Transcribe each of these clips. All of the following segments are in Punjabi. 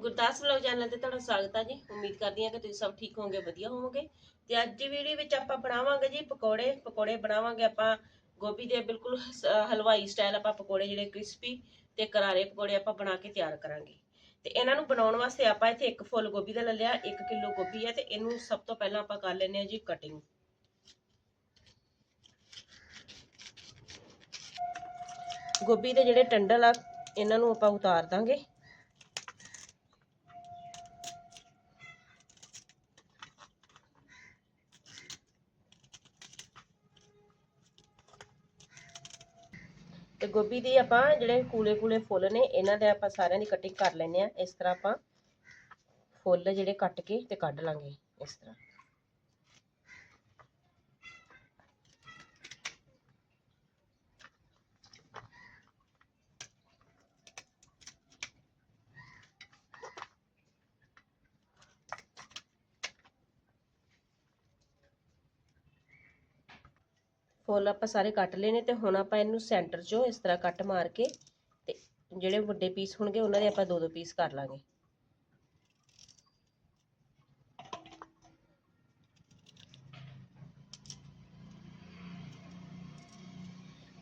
ਗੁਰਦਾਸ ਵਲੌਗ ਚੈਨਲ ਤੇ ਤੁਹਾਡਾ ਸਵਾਗਤ ਹੈ ਜੀ। ਉਮੀਦ ਕਰਦੀ ਹਾਂ ਕਿ ਤੁਸੀਂ ਸਭ ਠੀਕ ਹੋਵੋਗੇ, ਵਧੀਆ ਹੋਵੋਗੇ। ਤੇ ਅੱਜ ਦੀ ਵੀਡੀਓ ਵਿੱਚ ਆਪਾਂ ਬਣਾਵਾਂਗੇ ਜੀ ਪਕੌੜੇ। ਪਕੌੜੇ ਬਣਾਵਾਂਗੇ ਆਪਾਂ ਗੋਭੀ ਦੇ ਬਿਲਕੁਲ ਹਲਵਾਈ ਸਟਾਈਲ ਆਪਾਂ ਪਕੌੜੇ ਜਿਹੜੇ ਕ੍ਰਿਸਪੀ ਤੇ ਕਰਾਰੇ ਪਕੌੜੇ ਆਪਾਂ ਬਣਾ ਕੇ ਤਿਆਰ ਕਰਾਂਗੇ। ਤੇ ਇਹਨਾਂ ਨੂੰ ਬਣਾਉਣ ਵਾਸਤੇ ਆਪਾਂ ਇੱਥੇ ਇੱਕ ਫੁੱਲ ਗੋਭੀ ਦਾ ਲੈ ਲਿਆ 1 ਕਿਲੋ ਗੋਭੀ ਹੈ ਤੇ ਇਹਨੂੰ ਸਭ ਤੋਂ ਪਹਿਲਾਂ ਆਪਾਂ ਕਰ ਲੈਨੇ ਆ ਜੀ ਕਟਿੰਗ ਗੋਭੀ ਦੇ ਜਿਹੜੇ ਟੰਡਲ ਆ, ਇਹਨਾਂ ਨੂੰ ਆਪਾਂ ਉਤਾਰ ਦਾਂਗੇ। ਤੇ ਗੋਭੀ ਦੀ ਆਪਾਂ ਜਿਹੜੇ ਕੂਲੇ ਕੂਲੇ ਫੁੱਲ ਨੇ, ਇਹਨਾਂ ਦੇ ਆਪਾਂ ਸਾਰਿਆਂ ਦੀ ਕਟਿੰਗ ਕਰ ਲੈਨੇ ਆ ਇਸ ਤਰ੍ਹਾਂ ਆਪਾਂ ਫੁੱਲ ਜਿਹੜੇ ਕੱਟ ਕੇ ਤੇ ਕੱਢ ਲਾਂਗੇ ਇਸ ਤਰ੍ਹਾਂ। ਫੁੱਲ ਆਪਾਂ ਸਾਰੇ ਕੱਟ ਲਏ ਨੇ ਤੇ ਹੁਣ ਆਪਾਂ ਇਹਨੂੰ ਸੈਂਟਰ 'ਚੋਂ ਇਸ ਤਰ੍ਹਾਂ ਕੱਟ ਮਾਰ ਕੇ ਤੇ ਜਿਹੜੇ ਵੱਡੇ ਪੀਸ ਹੋਣਗੇ ਉਹਨਾਂ ਦੇ ਆਪਾਂ ਦੋ ਦੋ ਪੀਸ ਕਰ ਲਾਂਗੇ।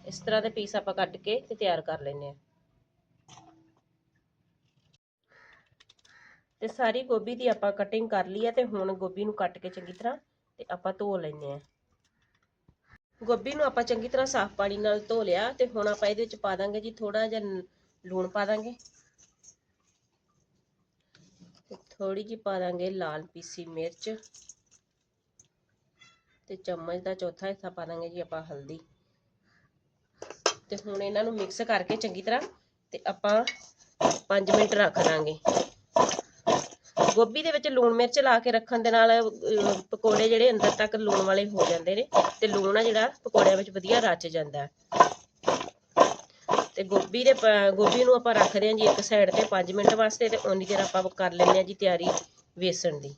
ਇਸ ਤਰ੍ਹਾਂ ਦੇ ਪੀਸ ਆਪਾਂ ਕੱਟ ਕੇ ਤੇ ਤਿਆਰ ਕਰ ਲੈਨੇ ਆ ਤੇ ਸਾਰੀ ਗੋਭੀ ਦੀ ਆਪਾਂ ਕਟਿੰਗ ਕਰ ਲਈ ਹੈ ਤੇ ਹੁਣ ਗੋਭੀ ਨੂੰ ਕੱਟ ਕੇ ਚੰਗੀ ਤਰ੍ਹਾਂ ਤੇ ਆਪਾਂ ਧੋ ਲੈਨੇ ਆ ਗੋਭੀ ਨੂੰ ਆਪਾਂ ਚੰਗੀ ਤਰ੍ਹਾਂ ਸਾਫ਼ ਪਾਣੀ ਨਾਲ ਧੋ ਲਿਆ ਤੇ ਹੁਣ ਆਪਾਂ ਇਹਦੇ ਵਿੱਚ ਪਾ ਦਾਂਗੇ ਜੀ ਥੋੜਾ ਜਿਹਾ ਲੂਣ ਪਾ ਦਾਂਗੇ। ਥੋੜੀ ਜਿਹੀ ਪਾ ਦਾਂਗੇ ਲਾਲ ਪੀਸੀ ਮਿਰਚ। ਤੇ ਚਮਚ ਦਾ ਚੌਥਾ ਹਿੱਸਾ ਪਾ ਦਾਂਗੇ ਜੀ ਆਪਾਂ ਹਲਦੀ। ਤੇ ਹੁਣ ਇਹਨਾਂ ਨੂੰ ਮਿਕਸ ਕਰਕੇ ਚੰਗੀ ਤਰ੍ਹਾਂ ਤੇ ਆਪਾਂ 5 ਮਿੰਟ ਰੱਖ ਦਾਂਗੇ। ਗੋਭੀ ਦੇ ਵਿੱਚ ਲੂਣ ਮਿਰਚ ਲਾ ਕੇ ਰੱਖਣ ਦੇ ਨਾਲ ਪਕੌੜੇ ਜਿਹੜੇ ਅੰਦਰ ਤੱਕ ਲੂਣ ਵਾਲੇ ਹੋ ਜਾਂਦੇ ਨੇ ਤੇ ਲੂਣ ਆ ਜਿਹੜਾ ਪਕੌੜਿਆਂ ਵਿੱਚ ਵਧੀਆ ਰਚ ਜਾਂਦਾ। ਤੇ ਗੋਭੀ ਦੇ ਗੋਭੀ ਨੂੰ ਆਪਾਂ ਰੱਖਦੇ ਹਾਂ ਜੀ ਇੱਕ ਸਾਈਡ ਤੇ 5 ਮਿੰਟ ਵਾਸਤੇ ਤੇ ਉਨੀ ਦੇਰ ਆਪਾਂ ਕਰ ਲੈਂਦੇ ਹਾਂ ਜੀ ਤਿਆਰੀ ਵੇਸਣ ਦੀ।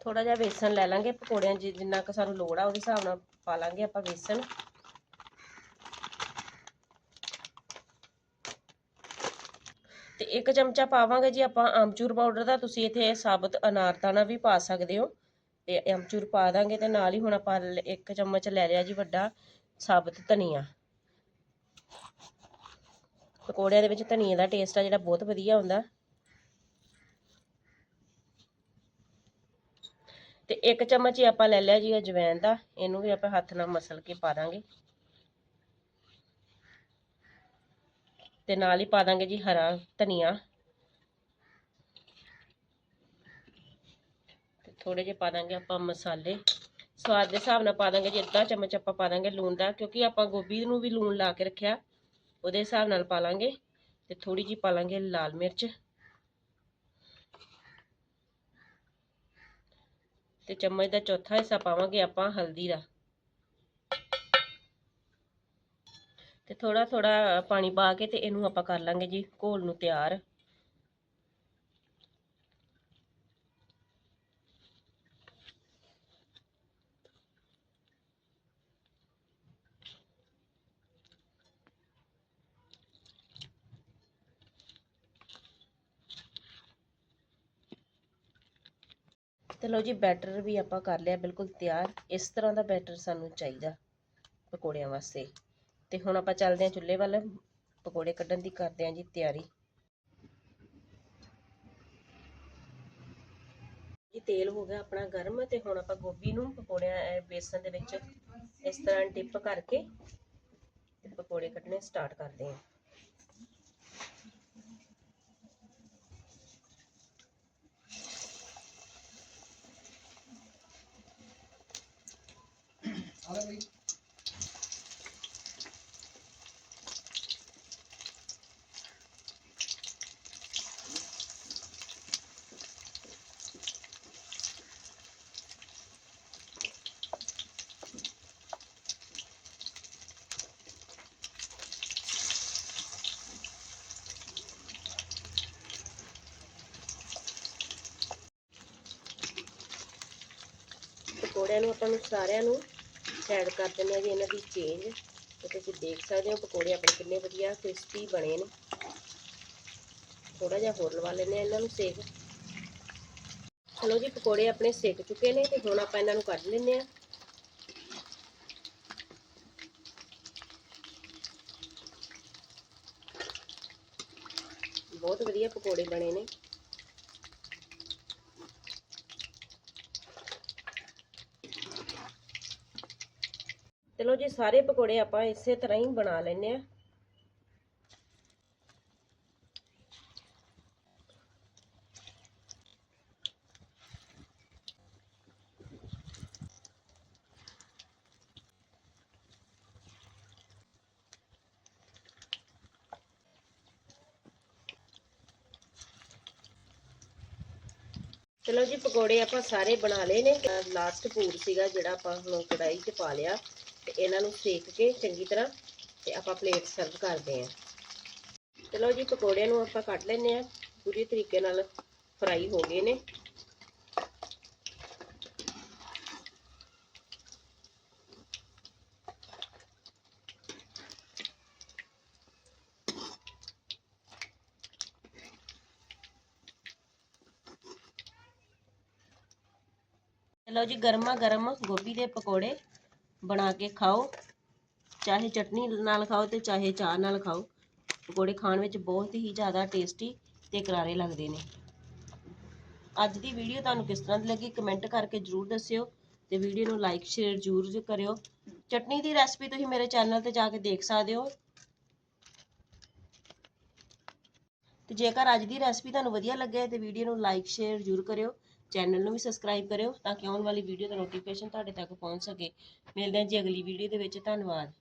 ਥੋੜਾ ਜਿਹਾ ਵੇਸਣ ਲੈ ਲਾਂਗੇ ਪਕੌੜਿਆਂ ਜਿੰਨਾ ਕੁ ਸਾਨੂੰ ਲੋੜ ਆ ਉਹਦੇ ਹਿਸਾਬ ਨਾਲ ਪਾ ਲਾਂਗੇ ਆਪਾਂ ਵੇਸਣ। ਤੇ ਇੱਕ ਚਮਚਾ ਪਾਵਾਂਗੇ ਜੀ ਆਪਾਂ ਆਮਚੂਰ ਪਾਊਡਰ ਦਾ, ਤੁਸੀਂ ਇੱਥੇ ਸਾਬਤ ਅਨਾਰਦਾਨਾ ਵੀ ਪਾ ਸਕਦੇ ਹੋ। ਤੇ ਆਮਚੂਰ ਪਾ ਦਾਂਗੇ ਤੇ ਨਾਲ ਹੀ ਹੁਣ ਆਪਾਂ ਇੱਕ ਚਮਚ ਲੈ ਲਿਆ ਜੀ ਵੱਡਾ ਸਾਬਤ ਧਨੀਆ। ਪਕੌੜਿਆਂ ਦੇ ਵਿੱਚ ਧਨੀਏ ਦਾ ਟੇਸਟ ਆ ਜਿਹੜਾ ਬਹੁਤ ਵਧੀਆ ਹੁੰਦਾ ਤੇ ਇੱਕ ਚਮਚ ਹੀ ਆਪਾਂ ਲੈ ਲਿਆ ਜੀ ਅਜਵਾਇਣ ਦਾ, ਇਹਨੂੰ ਵੀ ਆਪਾਂ ਹੱਥ ਨਾਲ ਮਸਲ ਕੇ ਪਾ ਦਾਂਗੇ। ਤੇ ਨਾਲ ਹੀ ਪਾ ਦਾਂਗੇ ਜੀ ਹਰਾ ਧਨੀਆ। ਤੇ ਥੋੜੇ ਜਿਹੇ ਪਾ ਦਾਂਗੇ ਆਪਾਂ ਮਸਾਲੇ। ਸਵਾਦ ਦੇ ਹਿਸਾਬ ਨਾਲ ਪਾ ਦਾਂਗੇ ਜੀ, ਅੱਧਾ ਚਮਚ ਆਪਾਂ ਪਾ ਦਾਂਗੇ ਲੂਣ ਦਾ, ਕਿਉਂਕਿ ਆਪਾਂ ਗੋਭੀ ਨੂੰ ਵੀ ਲੂਣ ਲਾ ਕੇ ਰੱਖਿਆ, ਉਹਦੇ ਹਿਸਾਬ ਨਾਲ ਪਾ ਲਾਂਗੇ। ਤੇ ਥੋੜੀ ਜਿਹੀ ਪਾ ਲਾਂਗੇ ਲਾਲ ਮਿਰਚ। ਤੇ ਚਮਚ ਦਾ ਚੌਥਾ ਹਿੱਸਾ ਪਾਵਾਂਗੇ ਆਪਾਂ ਹਲਦੀ ਦਾ। ਤੇ ਥੋੜਾ ਥੋੜਾ ਪਾਣੀ ਪਾ ਕੇ ਤੇ ਇਹਨੂੰ ਆਪਾਂ ਕਰ ਲਾਂਗੇ ਜੀ ਘੋਲ ਨੂੰ ਤਿਆਰ। ਤੇ ਲਓ ਜੀ ਬੈਟਰ ਵੀ ਆਪਾਂ ਕਰ ਲਿਆ ਬਿਲਕੁਲ ਤਿਆਰ। ਇਸ ਤਰ੍ਹਾਂ ਦਾ ਬੈਟਰ ਸਾਨੂੰ ਚਾਹੀਦਾ ਪਕੌੜਿਆਂ ਵਾਸਤੇ। ਤੇ ਹੁਣ ਆਪਾਂ ਚੱਲਦੇ ਹਾਂ ਚੁੱਲ੍ਹੇ ਵੱਲ। ਪਕੌੜੇ ਕੱਢਣ ਦੀ ਕਰਦੇ ਹਾਂ ਜੀ ਤਿਆਰੀ। ਜੀ ਤੇਲ ਹੋ ਗਿਆ ਆਪਣਾ ਗਰਮ ਤੇ ਹੁਣ ਆਪਾਂ ਗੋਭੀ ਨੂੰ ਪਕੌੜਿਆਂ ਅਹ ਬੇਸਨ ਦੇ ਵਿੱਚ ਇਸ ਤਰ੍ਹਾਂ ਡਿਪ ਕਰਕੇ ਤੇ ਪਕੌੜੇ ਕੱਢਣੇ ਸਟਾਰਟ ਕਰਦੇ ਹਾਂ। ਪਕੌੜਿਆਂ ਨੂੰ ਆਪਾਂ ਨੂੰ ਸਾਰਿਆਂ ਨੂੰ ਸਾਈਡ ਕਰ ਦਿੰਦੇ ਆ ਜੀ, ਇਹਨਾਂ ਦੀ ਚੇਂਜ ਤੇ ਤੁਸੀਂ ਦੇਖ ਸਕਦੇ ਹੋ ਪਕੌੜੇ ਆਪਣੇ ਕਿੰਨੇ ਵਧੀਆ ਕ੍ਰਿਸਪੀ ਬਣੇ ਨੇ। ਥੋੜਾ ਜਿਹਾ ਹੋਰ ਲਵਾ ਲੈਂਦੇ ਆ ਇਹਨਾਂ ਨੂੰ ਸੇਕ। ਚਲੋ ਜੀ, ਪਕੌੜੇ ਆਪਣੇ ਸੇਕ ਚੁੱਕੇ ਨੇ ਤੇ ਹੁਣ ਆਪਾਂ ਇਹਨਾਂ ਨੂੰ ਕੱਢ ਲੈਂਦੇ ਆ ਬਹੁਤ ਵਧੀਆ ਪਕੌੜੇ ਬਣੇ ਨੇ। ਚਲੋ ਜੀ, ਸਾਰੇ ਪਕੌੜੇ ਆਪਾਂ ਇਸੇ ਤਰ੍ਹਾਂ ਹੀ ਬਣਾ ਲੈਨੇ ਆ ਚਲੋ ਜੀ, ਪਕੌੜੇ ਆਪਾਂ ਸਾਰੇ ਬਣਾ ਲਏ ਨੇ। ਲਾਸਟ ਪੂਰ ਸੀਗਾ ਜਿਹੜਾ ਆਪਾਂ ਹੁਣ ਕੜਾਈ 'ਚ ਪਾ ਲਿਆ। ਤੇ ਇਹਨਾਂ ਨੂੰ ਸੇਕ ਕੇ ਚੰਗੀ ਤਰ੍ਹਾਂ ਤੇ ਆਪਾਂ ਪਲੇਟ ਸਰਵ ਕਰਦੇ ਆਂ ਚਲੋ ਜੀ, ਪਕੌੜਿਆਂ ਨੂੰ ਆਪਾਂ ਕੱਟ ਲੈਨੇ ਆ ਪੂਰੀ ਤਰੀਕੇ ਨਾਲ ਫਰਾਈ ਹੋ ਗਏ ਨੇ। ਚਲੋ ਜੀ ਗਰਮਾ ਗਰਮ ਗੋਭੀ ਦੇ ਪਕੌੜੇ ਬਣਾ ਕੇ ਖਾਓ। ਚਾਹੇ ਚਟਨੀ ਨਾਲ ਖਾਓ ਤੇ ਚਾਹੇ ਚਾਹ ਨਾਲ ਖਾਓ। ਪਕੌੜੇ ਖਾਣ ਵਿੱਚ ਬਹੁਤ ਹੀ ਜ਼ਿਆਦਾ ਟੇਸਟੀ ਤੇ ਕਰਾਰੇ ਲੱਗਦੇ ਨੇ। ਅੱਜ ਦੀ ਵੀਡੀਓ ਤੁਹਾਨੂੰ ਕਿਸ ਤਰ੍ਹਾਂ ਦੀ ਲੱਗੀ ਕਮੈਂਟ ਕਰਕੇ ਜਰੂਰ ਦੱਸਿਓ ਤੇ ਵੀਡੀਓ ਨੂੰ ਲਾਈਕ ਸ਼ੇਅਰ ਜਰੂਰ ਕਰਿਓ। ਚਟਨੀ ਦੀ ਰੈਸਪੀ ਤੁਸੀਂ ਮੇਰੇ ਚੈਨਲ ਤੇ ਜਾ ਕੇ ਦੇਖ ਸਕਦੇ ਹੋ। ਤੇ ਜੇਕਰ ਅੱਜ ਦੀ ਰੈਸਪੀ ਤੁਹਾਨੂੰ ਵਧੀਆ ਲੱਗਿਆ ਤੇ ਵੀਡੀਓ ਨੂੰ ਲਾਈਕ ਸ਼ੇਅਰ ਜਰੂਰ ਕਰਿਓ। ਚੈਨਲ ਨੂੰ ਵੀ ਸਬਸਕ੍ਰਾਈਬ ਕਰਿਓ ਤਾਂ ਕਿ ਆਉਣ ਵਾਲੀ ਵੀਡੀਓ ਦਾ ਨੋਟੀਫਿਕੇਸ਼ਨ ਤੁਹਾਡੇ ਤੱਕ ਪਹੁੰਚ ਸਕੇ। ਮਿਲਦੇ ਹਾਂ ਜੀ ਅਗਲੀ ਵੀਡੀਓ ਦੇ ਵਿੱਚ। ਧੰਨਵਾਦ।